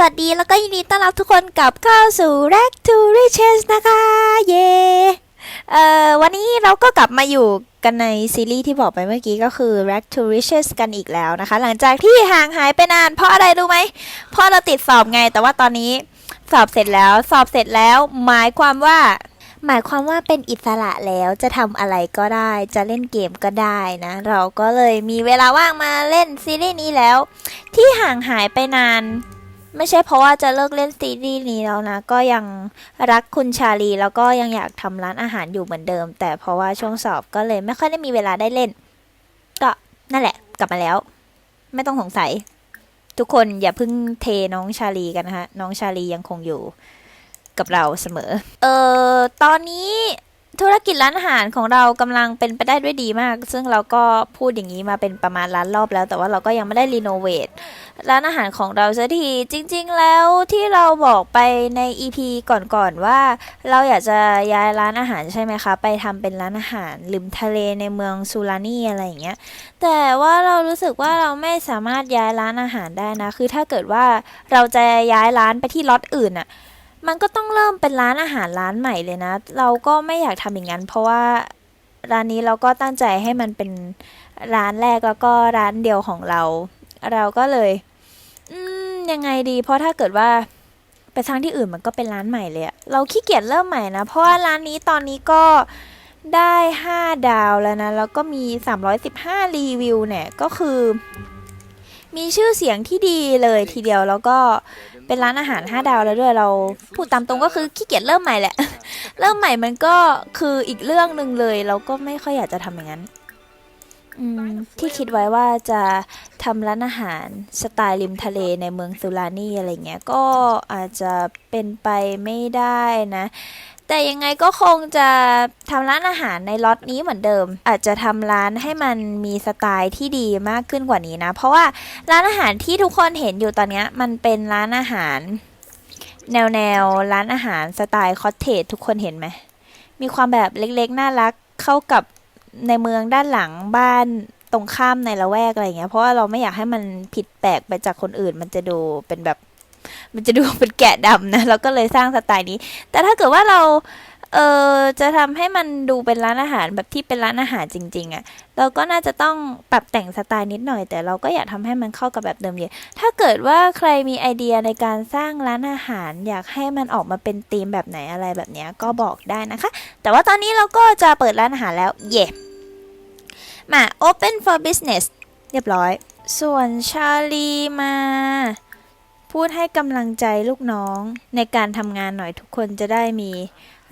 สวัสดีแล้วก็ยินดีต้อนรับทุกคนกลับเข้าสู่ Rack to Riches นะคะ เย้เอ่อวันนี้เราก็กลับมาอยู่กันในซีรีส์ที่บอกไปเมื่อกี้ก็คือ Rack to Riches กันอีกแล้วนะคะ หลังจากที่ห่างหายไปนานเพราะอะไรรู้ไหมเพราะเราติดสอบไง แต่ว่าตอนนี้สอบเสร็จแล้ว สอบเสร็จแล้ว หมายความว่า หมายความว่าเป็นอิสระแล้วจะทำอะไรก็ได้ จะเล่นเกมก็ได้นะ เราก็เลยมีเวลาว่างมาเล่นซีรีส์นี้แล้ว ที่ห่างหายไปนาน ไม่ใช่เพราะว่าจะเลิกเล่นซีรีส์นี้แล้วนะ ก็ยังรักคุณชาลี แล้วก็ยังอยากทำร้านอาหารอยู่เหมือนเดิม แต่เพราะว่าช่วงสอบก็เลยไม่ค่อยได้มีเวลาได้เล่น ก็นั่นแหละ กลับมาแล้ว ไม่ต้องสงสัย ทุกคนอย่าเพิ่งเทน้องชาลีกันนะคะน้องชาลียังคงอยู่กับเราเสมอ เออตอนนี้ ธุรกิจร้านอาหารของเรากำลังเป็นไปได้ด้วยดีมาก ซึ่งเราก็พูดอย่างนี้มาเป็นประมาณล้านรอบแล้ว แต่ว่าเราก็ยังไม่ได้รีโนเวทร้านอาหารของเราสักที จริง ๆ แล้วที่เราบอกไปใน EP ก่อนๆว่า เราอยากจะย้ายร้านอาหารใช่ไหมคะ ไปทำเป็นร้านอาหารริมทะเลในเมืองซูรานีอะไรอย่างเงี้ย แต่ว่าเรารู้สึกว่าเราไม่สามารถย้ายร้านอาหารได้นะ คือถ้าเกิดว่าเราจะย้ายร้านไปที่ล็อตอื่นอะ มันก็ต้องเริ่มเป็นร้านอาหารร้านใหม่เลยนะ เราก็ไม่อยากทำอย่างนั้น เพราะว่าร้านนี้เราก็ตั้งใจให้มันเป็นร้านแรกแล้วก็ร้านเดียวของเรา เราก็เลย อืมยังไงดี เพราะถ้าเกิดว่าไปสร้างที่อื่นมันก็เป็นร้านใหม่เลยอะเราขี้เกียจเริ่มใหม่นะ เพราะว่าร้านนี้ตอนนี้ก็ได้ 5 ดาวแล้วนะ แล้วก็มี 315 รีวิวเนี่ย ก็คือ มีชื่อเสียงที่ดีเลยทีเดียวแล้วก็ เป็นร้านอาหาร 5 ดาวแล้วด้วยเราพูดตามตรงก็คือขี้เกียจเริ่มใหม่แหละ เริ่มใหม่มันก็คืออีกเรื่องหนึ่งเลย เราก็ไม่ค่อยอยากจะทำอย่างนั้นที่คิดไว้ว่าจะทำร้านอาหารสไตล์ริมทะเลในเมืองสุรานีอะไรเงี้ยก็อาจจะเป็นไปไม่ได้นะ แต่ยังไงก็คงจะทำร้านอาหารในล็อตนี้เหมือนเดิม อาจจะทำร้านให้มันมีสไตล์ที่ดีมากขึ้นกว่านี้นะ เพราะว่าร้านอาหารที่ทุกคนเห็นอยู่ตอนนี้มันเป็นร้านอาหาร แนวแนวร้านอาหารสไตล์คอตเทจทุกคนเห็นไหม มีความแบบเล็กๆ น่ารักเข้ากับในเมืองด้านหลังบ้านตรงข้ามในละแวกอะไรเงี้ยเพราะว่าเราไม่อยากให้มันผิดแปลกไปจากคนอื่น มันจะดูเป็นแบบ มันจะดูเป็นแกะดำนะเราก็เลยสร้างสไตล์นี้ แต่ถ้าเกิดว่าเราเออจะทำให้มันดูเป็นร้านอาหารแบบที่เป็นร้านอาหารจริง ๆอะ่ะ เราก็น่าจะต้องปรับแต่งสไตล์นิดหน่อย แต่เราก็อยากทำให้มันเข้ากับแบบเดิมเยอะถ้าเกิดว่าใครมีไอเดียในการสร้างร้านอาหาร อยากให้มันออกมาเป็นธีมแบบไหนอะไรแบบเนี้ยก็บอกได้นะคะ แต่ว่าตอนนี้เราก็จะเปิดร้านอาหารแล้วเย่มา open for business เรียบร้อย ส่วนชาลีมา พูดให้กำลังใจลูกน้องในการทำงานหน่อยทุกคนจะได้มี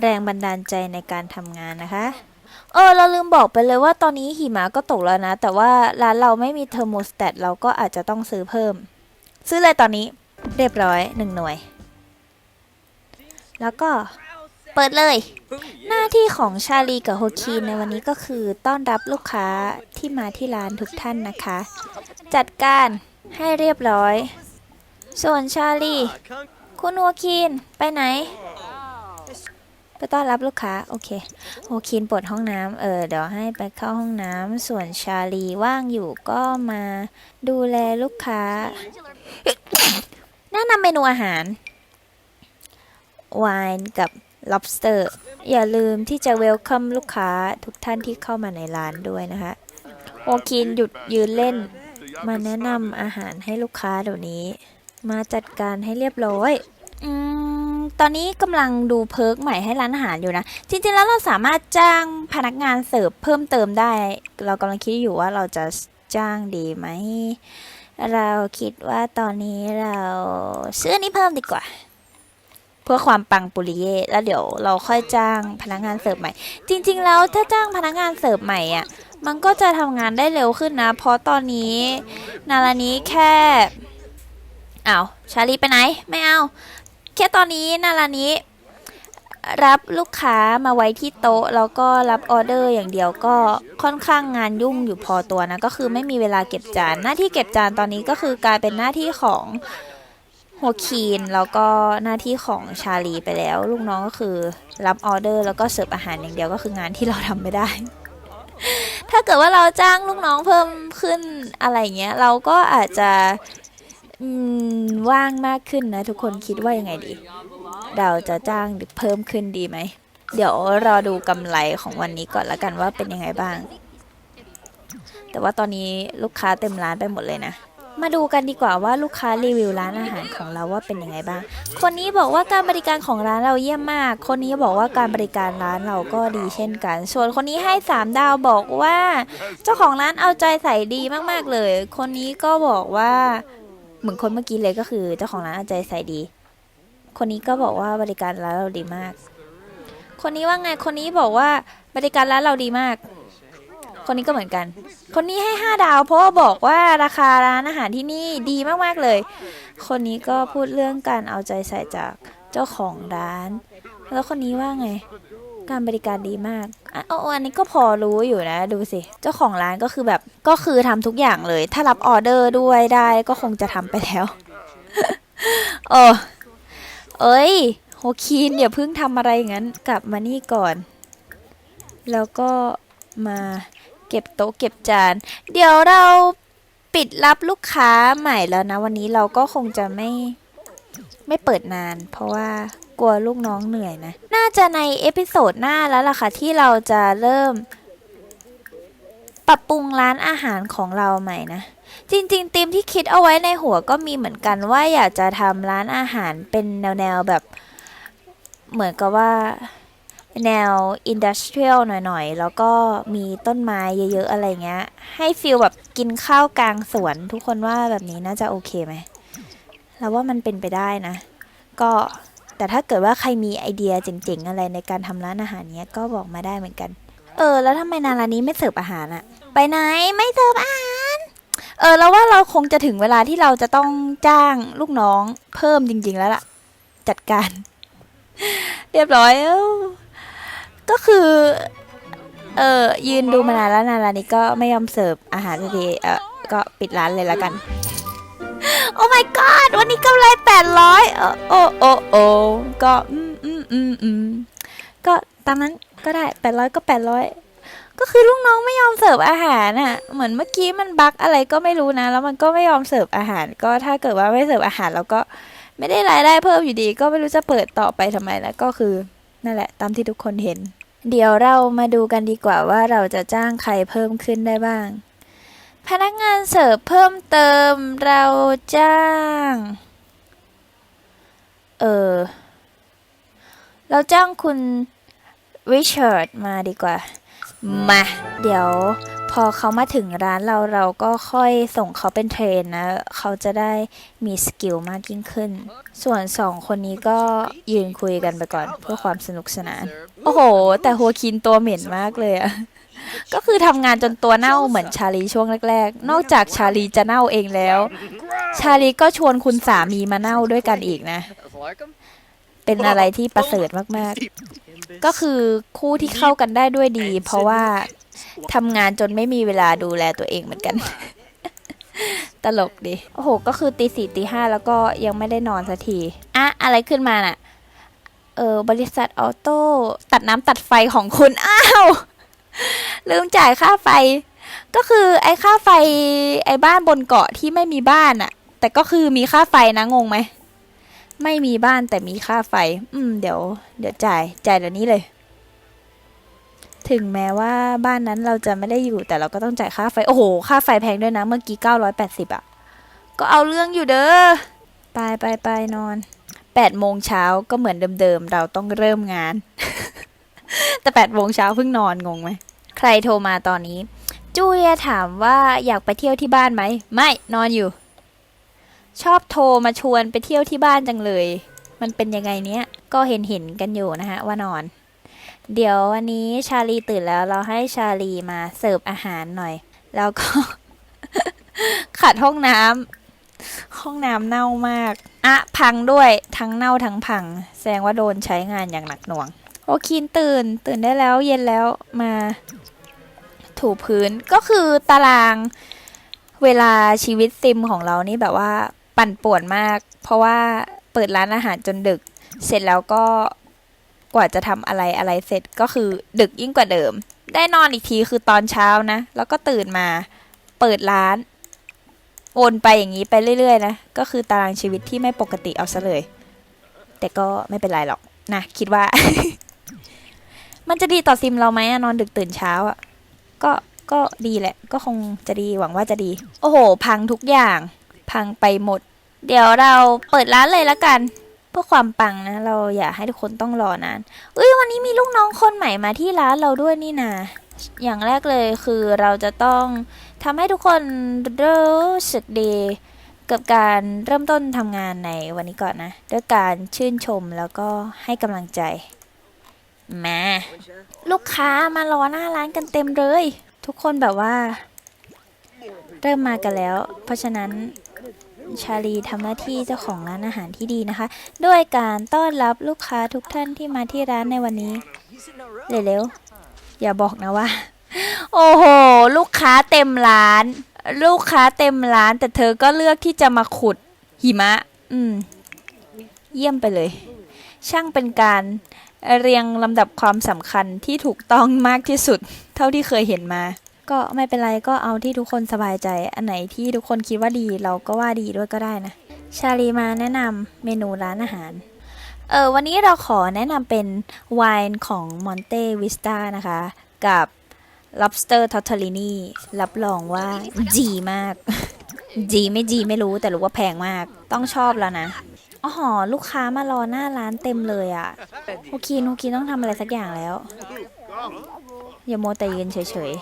แรงบันดาลใจในการทำงานนะคะ เออ เราลืมบอกไปเลยว่าตอนนี้หิมะก็ตกแล้วนะ แต่ว่าร้านเราไม่มีเทอร์โมสแตทเราก็อาจจะต้องซื้อเพิ่ม ซื้อเลยตอนนี้เรียบร้อยหนึ่งหน่วย แล้วก็เปิดเลย หน้าที่ของชาลีกับโฮคีนในวันนี้ก็คือต้อนรับลูกค้าที่มาที่ร้านทุกท่านนะคะ จัดการให้เรียบร้อย ส่วนชาลี คุณโฮคีน ไปไหน ไปต้อนรับลูกค้า โอเคโฮคีนปวดห้องน้ำเออ เดี๋ยวให้ไปเข้าห้องน้ำ ส่วนชาลีว่างอยู่ก็มาดูแลลูกค้า แนะนำเมนูอาหาร ไวน์กับ lobster อย่าลืมที่จะ welcome ลูกค้าทุกท่านที่เข้ามาในร้านด้วยนะคะ โอคินหยุดยืนเล่น มาแนะนำอาหารให้ลูกค้าเดี๋ยวนี้ มาจัดการให้เรียบร้อยอืมตอนนี้กำลังดูเพิร์กใหม่ให้ร้านอาหารอยู่นะ จริงๆแล้วเราสามารถจ้างพนักงานเสิร์ฟเพิ่มเติมได้ เรากำลังคิดอยู่ว่าเราจะจ้างดีไหม เราคิดว่าตอนนี้เราซื้อนนี้เพิ่มดีกว่า เพื่อความปังปุริเย่แล้วเดี๋ยวเราค่อยจ้างพนักงานเสิร์ฟใหม่ จริง ๆ แล้วถ้าจ้างพนักงานเสิร์ฟใหม่อะ มันก็จะทำงานได้เร็วขึ้นนะ เพราะตอนนี้ นารานี้แค่ อ้าวชาลีไปไหน ไม่เอา แค่ตอนนี้นารานี้ รับลูกค้ามาไว้ที่โต๊ะ แล้วก็รับออเดอร์อย่างเดียวก็ค่อนข้างงานยุ่งอยู่พอตัวนะ ก็คือไม่มีเวลาเก็บจาน หน้าที่เก็บจานตอนนี้ก็คือกลายเป็นหน้าที่ของหัวคีนแล้วก็หน้าที่ของชาลีไปแล้ว ลูกน้องก็คือรับออเดอร์แล้วก็เสิร์ฟอาหารอย่างเดียวก็คืองานที่เราทำไม่ได้ ถ้าเกิดว่าเราจ้างลูกน้องเพิ่มขึ้นอะไรเงี้ย เราก็อาจจะ อืม ว่างมากขึ้นนะทุกคนคิดว่ายังไงดี เราจะจ้างเพิ่มขึ้นดีไหม เดี๋ยวรอดูกำไรของวันนี้ก่อนละกันว่าเป็นยังไงบ้าง แต่ว่าตอนนี้ลูกค้าเต็มร้านไปหมดเลยนะ มาดูกันดีกว่าว่าลูกค้ารีวิวร้านอาหารของเราว่าเป็นยังไงบ้าง คนนี้บอกว่าการบริการของร้านเราเยี่ยมมาก คนนี้บอกว่าการบริการร้านเราก็ดีเช่นกัน ส่วนคนนี้ให้สามดาวบอกว่า เจ้าของร้านเอาใจใส่ดีมากๆเลย คนนี้ก็บอกว่า เหมือนคนเมื่อกี้เลยก็คือเจ้าของร้านเอาใจใส่ดี คนนี้ก็บอกว่าบริการร้านเราดีมาก คนนี้ว่าไงคนนี้บอกว่าบริการร้านเราดีมาก คนนี้ก็เหมือนกัน คนนี้ให้ห้าดาวเพราะว่าบอกว่าราคาร้านอาหารที่นี่ดีมากๆเลย คนนี้ก็พูดเรื่องการเอาใจใส่จากเจ้าของร้าน แล้วคนนี้ว่าไง การบริการดีมากอะเอาอันนี้ก็พอรู้อยู่นะ ดูสิ เจ้าของร้านก็คือแบบก็คือทำทุกอย่างเลย ถ้ารับออเดอร์ด้วยได้ก็คงจะทำไปแล้ว โอ้เอ้ย โฮคีนอย่าเพิ่งทำอะไรอย่างนั้น กลับมานี่ก่อน แล้วก็มาเก็บโต๊ะเก็บจาน เดี๋ยวเราปิดรับลูกค้าใหม่แล้วนะ วันนี้เราก็คงจะไม่ไม่เปิดนาน เพราะว่า กลัวลูกน้องเหนื่อยนะ น่าจะในเอพิโซดหน้าแล้วล่ะค่ะ ที่เราจะเริ่ม ปรับปรุงร้านอาหารของเราใหม่นะ จริงๆธีมที่คิดเอาไว้ในหัวก็มีเหมือนกันว่าอยากจะทำร้านอาหารเป็นแนวๆแบบ เหมือนกับว่าแนวอินดัสเทรียลหน่อยๆ แล้วก็มีต้นไม้เยอะๆ อะไรเงี้ย ให้ฟีลแบบกินข้าวกลางสวน ทุกคนว่าแบบนี้น่าจะโอเคไหมเราว่ามันเป็นไปได้นะ ก็ แต่ถ้าเกิดว่าใครมีไอเดียเจ๋งๆอะไรในการทำร้านอาหารเนี้ยก็บอกมาได้เหมือนกัน เออ แล้วทำไมนาร้านนี้ไม่เสิร์ฟอาหารอะไปไหนไม่เสิร์ฟอาหาร เออเราว่าเราคงจะถึงเวลาที่เราจะต้องจ้างลูกน้องเพิ่มจริง ๆ แล้วล่ะ จัดการ เรียบร้อยเอ้าก็คือ เออยืนดูมานานแล้วนาร้านนี้ก็ไม่ยอมเสิร์ฟอาหารสักทีเออก็ปิดร้านเลยแล้วกัน โอ้ my god วันนี้กำไรแปดร้อยโอ้โอ้โอ้ก็อืมอืมอืมอืมก็ตามนั้นก็ได้แปดร้อยก็แปดร้อยก็คือลูกน้องไม่ยอมเสิร์ฟอาหารน่ะ เหมือนเมื่อกี้มันบั๊กอะไรก็ไม่รู้นะ แล้วมันก็ไม่ยอมเสิร์ฟอาหาร ก็ถ้าเกิดว่าไม่เสิร์ฟอาหารเราก็ไม่ได้รายได้เพิ่มอยู่ดี ก็ไม่รู้จะเปิดต่อไปทำไมแล้วก็คือนั่นแหละ ตามที่ทุกคนเห็น เดี๋ยวเรามาดูกันดีกว่าว่าเราจะจ้างใครเพิ่มขึ้นได้บ้าง พนักงานเสิร์ฟเพิ่มเติมเราจ้าง เออ เราจ้างคุณริชาร์ดมาดีกว่า มา เดี๋ยวพอเขามาถึงร้านเราเราก็ค่อยส่งเขาเป็นเทรนนะ เขาจะได้มีสกิลมากยิ่งขึ้น ส่วนสองคนนี้ก็ยืนคุยกันไปก่อนเพื่อความสนุกสนาน โอ้โห แต่หัวคินตัวเหม็นมากเลยอะ ก็คือทำงานจนตัวเน่าเหมือนชาลีช่วงแรกๆ นอกจากชาลีจะเน่าเองแล้ว ชาลีก็ชวนคุณสามีมาเน่าด้วยกันอีกนะ เป็นอะไรที่ประเสริฐมากๆ ก็คือคู่ที่เข้ากันได้ด้วยดี เพราะว่าทำงานจนไม่มีเวลาดูแลตัวเองเหมือนกัน ตลกดิ โอ้โห ก็คือตีสี่ตีห้าแล้วก็ยังไม่ได้นอนสักที อะอะไรขึ้นมาน่ะ เออบริษัทออโต้ตัดน้ำตัดไฟของคุณ อ้าว ลืมจ่ายค่าไฟ ก็คือไอ้ค่าไฟไอ้บ้านบนเกาะที่ไม่มีบ้านอะแต่ก็คือมีค่าไฟนะงงไหมไม่มีบ้านแต่มีค่าไฟ อืม เดี๋ยว เดี๋ยวจ่าย จ่ายเดี๋ยวนี้เลย ถึงแม้ว่าบ้านนั้นเราจะไม่ได้อยู่แต่เราก็ต้องจ่ายค่าไฟ โอ้โห ค่าไฟแพงด้วยนะ เมื่อกี้เก้าร้อยแปดสิบอะ ก็เอาเรื่องอยู่เด้อ ไปไปไปนอนแปดโมงเช้าก็เหมือนเดิมๆ เราต้องเริ่มงาน แต่แปดโมงเช้าเพิ่งนอนงงไหม ใครโทรมาตอนนี้ จูเลียถามว่าอยากไปเที่ยวที่บ้านไหม ไม่นอนอยู่ ชอบโทรมาชวนไปเที่ยวที่บ้านจังเลย มันเป็นยังไงเนี้ย ก็เห็นเห็นกันอยู่นะฮะ ว่านอน เดี๋ยววันนี้ชาลีตื่นแล้วเราให้ชาลีมาเสิร์ฟอาหารหน่อย แล้วก็ ขัดห้องน้ำห้องน้ำเน่ามาก อะพังด้วยทั้งเน่าทั้งพัง แสดงว่าโดนใช้งานอย่างหนักหน่วง โอคินตื่นตื่นได้แล้วเย็นแล้วมาถูพื้นก็คือตารางเวลาชีวิตซิมของเรานี่แบบว่าปั่นป่วนมาก เพราะว่าเปิดร้านอาหารจนดึก เสร็จแล้วก็กว่าจะทำอะไรอะไรเสร็จก็คือดึกยิ่งกว่าเดิม ได้นอนอีกทีคือตอนเช้านะ แล้วก็ตื่นมาเปิดร้านโอนไปอย่างนี้ไปเรื่อยๆนะ ก็คือตารางชีวิตที่ไม่ปกติเอาซะเลย แต่ก็ไม่เป็นไรหรอกนะ คิดว่า มันจะดีต่อซิมเราไหมอะนอนดึกตื่นเช้าอะก็ก็ดีแหละ ก็คงจะดีหวังว่าจะดี โอ้โห พังทุกอย่าง พังไปหมด เดี๋ยวเราเปิดร้านเลยละกัน เพื่อความปังนะ เราอยากให้ทุกคนต้องรอนานเอ้ยวันนี้มีลูกน้องคนใหม่มาที่ร้านเราด้วยนี่นาอย่างแรกเลยคือเราจะต้องทำให้ทุกคนรู้สึกดีกับการเริ่มต้นทำงานในวันนี้ก่อนนะ ด้วยการชื่นชมแล้วก็ให้กำลังใจ มา ลูกค้ามารอหน้าร้านกันเต็มเลย ทุกคนแบบว่า เริ่มมากันแล้ว เพราะฉะนั้นชาลีทำหน้าที่เจ้าของร้านอาหารที่ดีนะคะ ด้วยการต้อนรับลูกค้าทุกท่านที่มาที่ร้านในวันนี้ เร็วๆ อย่าบอกนะว่า โอ้โห ลูกค้าเต็มร้าน ลูกค้าเต็มร้าน แต่เธอก็เลือกที่จะมาขุดหิมะ อืม เยี่ยมไปเลย ช่างเป็นการเรียงลำดับความสำคัญที่ถูกต้องมากที่สุด เท่าที่เคยเห็นมา ก็ไม่เป็นไรก็เอาที่ทุกคนสบายใจ อันไหนที่ทุกคนคิดว่าดีเราก็ว่าดีด้วยก็ได้นะ ชาลีมาแนะนำเมนูร้านอาหาร เออวันนี้เราขอแนะนำเป็นไวน์ของ Monte Vista นะคะ กับ lobster tortellini รับรองว่าจีมากจีไม่จีไม่รู้แต่รู้ว่าแพงมาก ต้องชอบแล้วนะ อ๋อลูกค้ามารอหน้าร้านเต็มเลยอะ่ะโอคีนโอคีนต้องทำอะไรสักอย่างแล้ว อย่าโมวแต่ยืนเฉย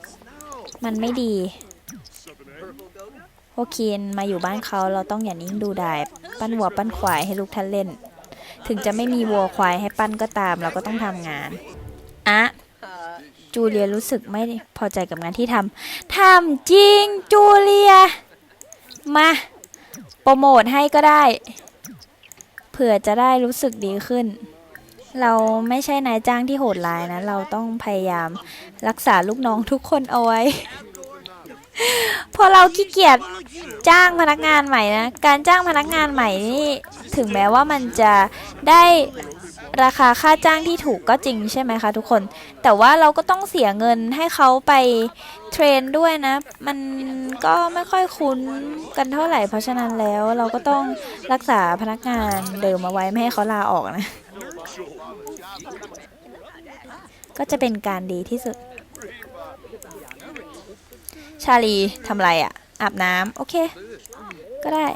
ๆ มันไม่ดีโอคีนมาอยู่บ้านเขาเราต้องอย่านิ่งดูดายปั้นวัวปั้นควายให้ลูกท่านเล่น ถึงจะไม่มีวัวควายให้ปั้นก็ตาม เราก็ต้องทำงานอะจูเลียรู้สึกไม่พอใจกับงานที่ทำทำจริงจูเลีย มา รโมทให้ก็ได้ เผื่อจะได้รู้สึกดีขึ้น เราไม่ใช่นายจ้างที่โหดร้ายนะ เราต้องพยายามรักษาลูกน้องทุกคนเอาไว้ พอเราขี้เกียจจ้างพนักงานใหม่นะ การจ้างพนักงานใหม่นี่ ถึงแม้ว่ามันจะได้ ราคาค่าจ้างที่ถูกก็จริงใช่ไหมคะทุกคน แต่ว่าเราก็ต้องเสียเงินให้เขาไปเทรนด้วยนะ มันก็ไม่ค่อยคุ้นกันเท่าไหร่ เพราะฉะนั้นแล้วเราก็ต้องรักษาพนักงานเดิมเอาไว้ไม่ให้เขาลาออกนะ ก็จะเป็นการดีที่สุด ชาลีทำอะไรอะ่ะ อาบน้ำโอเค ก็ได้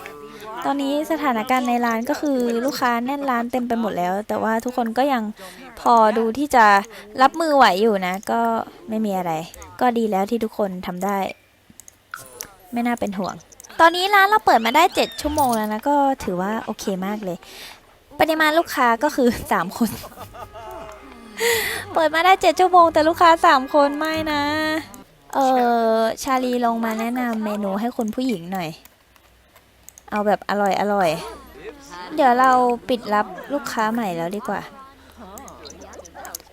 ตอนนี้สถานการณ์ในร้านก็คือลูกค้าแน่นร้านเต็มไปหมดแล้ว แต่ว่าทุกคนก็ยังพอดูที่จะรับมือไหวอยู่นะ ก็ไม่มีอะไร ก็ดีแล้วที่ทุกคนทำได้ ไม่น่าเป็นห่วง ตอนนี้ร้านเราเปิดมาได้ 7 ชั่วโมงแล้วนะ ก็ถือว่าโอเคมากเลย ปริมาณลูกค้าก็คือ 3 คน เปิดมาได้ 7 ชั่วโมง แต่ลูกค้า 3 คนไม่นะ เออชาลีลงมาแนะนำเมนูให้คุณผู้หญิงหน่อย เอาแบบอร่อยอร่อย เดี๋ยวเราปิดรับลูกค้าใหม่แล้วดีกว่า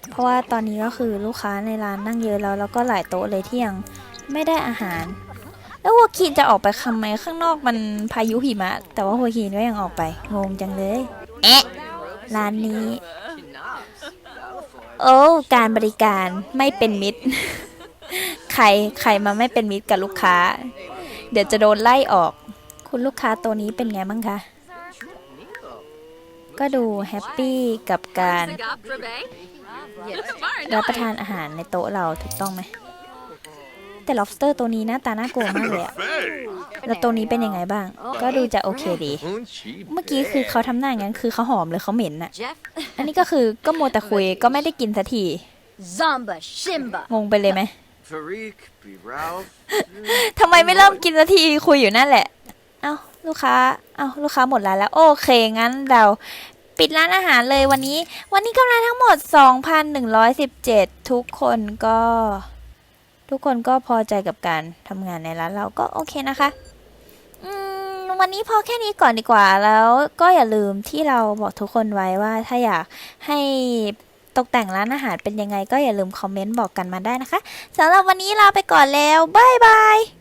เพราะว่าตอนนี้ก็คือลูกค้าในร้านนั่งเยอะแล้วแล้วก็หลายโต๊ะเลยที่ยังไม่ได้อาหาร แล้วหัวคีนจะออกไปทำไมข้างนอกมันพายุหิมะ แต่ว่าหัวคีนก็ยังออกไปงงจังเลยแอะร้านนี้ โอ้การบริการไม่เป็นมิตร ใครใครมาไม่เป็นมิตรกับลูกค้า เดี๋ยวจะโดนไล่ออก คุณลูกค้าตัวนี้เป็นไงบ้างคะ ก็ดูแฮปปี้กับการรับประทานอาหารในโต๊ะเราถูกต้องไหม แต่ lobster ตัวนี้หน้าตาน่ากลัวมากเลยอะแล้วตัวนี้เป็นยังไงบ้าง ก็ดูจะโอเคดี เมื่อกี้คือเขาทำหน้าอย่างนั้นคือเขาหอมหรือเขาเหม็นอะ Jeff, อันนี้ก็คือก็มัวแต่คุยก็ไม่ได้กินสักที Zamba, Shimba. งงไปเลยไหม Tariq, B. Ralph. ทำไมไม่เริ่มกินสักทีคุยอยู่นั่นแหละ เอ้าลูกค้าเอ้าลูกค้าหมดร้านแล้วโอเคงั้นเราปิดร้านอาหารเลยวันนี้ วันนี้กำไรทั้งหมด 2,117 ทุกคนก็ ทุกคนก็พอใจกับการทำงานในร้านเราก็โอเคนะคะวันนี้พอแค่นี้ก่อนดีกว่าแล้วก็อย่าลืมที่เราบอกทุกคนไว้ว่าถ้าอยากให้ตกแต่งร้านอาหารเป็นยังไงก็อย่าลืมคอมเมนต์บอกกันมาได้นะคะสำหรับวันนี้ลาไปก่อนแล้วบ๊ายบาย